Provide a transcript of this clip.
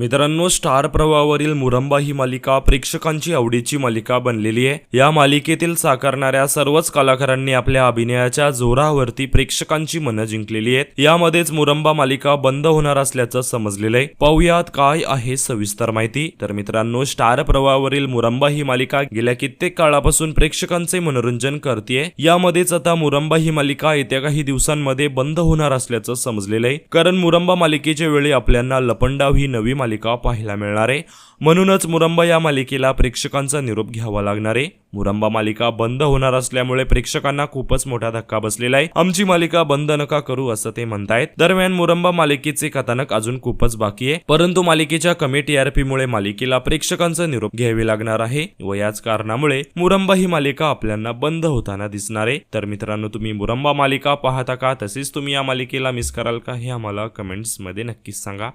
मित्रांनो स्टार प्रवाहावरील मुरंबा ही मालिका प्रेक्षकांची आवडीची मालिका बनलेली आहे. या मालिकेतील साकारणाऱ्या सर्वच कलाकारांनी आपल्या अभिनयाच्या जोरावरती प्रेक्षकांची मनं जिंकलेली आहेत. यामध्येच मुरंबा मालिका बंद होणार असल्याचं समजलेलं आहे. पाहुयात काय आहे सविस्तर माहिती. तर मित्रांनो स्टार प्रवाहावरील मुरंबा ही मालिका गेल्या कित्येक काळापासून प्रेक्षकांचे मनोरंजन करतेय. यामध्येच आता मुरंबा ही मालिका येत्या काही दिवसांमध्ये बंद होणार असल्याचं समजलेलं आहे. कारण मुरंबा मालिकेच्या वेळी आपल्याला लपंडाव ही नवी मालिका पाहायला मिळणार. आहे म्हणूनच मुरंबा या मालिकेला प्रेक्षकांचा निरोप घ्यावा लागणार. आहे मुरंबा मालिका बंद होणार असल्यामुळे प्रेक्षकांना खूपच मोठा धक्का बसलेला आहे. आमची मालिका बंद नका करू असं ते म्हणतायत. दरम्यान मुरंबा मालिकेचे कथानक अजून खूपच बाकी आहे. परंतु मालिकेच्या कमी टीआरपी मुळे मालिकेला प्रेक्षकांचा निरोप घ्यावे लागणार आहे व याच कारणामुळे मुरंबा ही मालिका आपल्याला बंद होताना दिसणार. आहे तर मित्रांनो तुम्ही मुरंबा मालिका पाहता का? तसेच तुम्ही या मालिकेला मिस कराल का? हे आम्हाला कमेंट्समध्ये नक्कीच सांगा.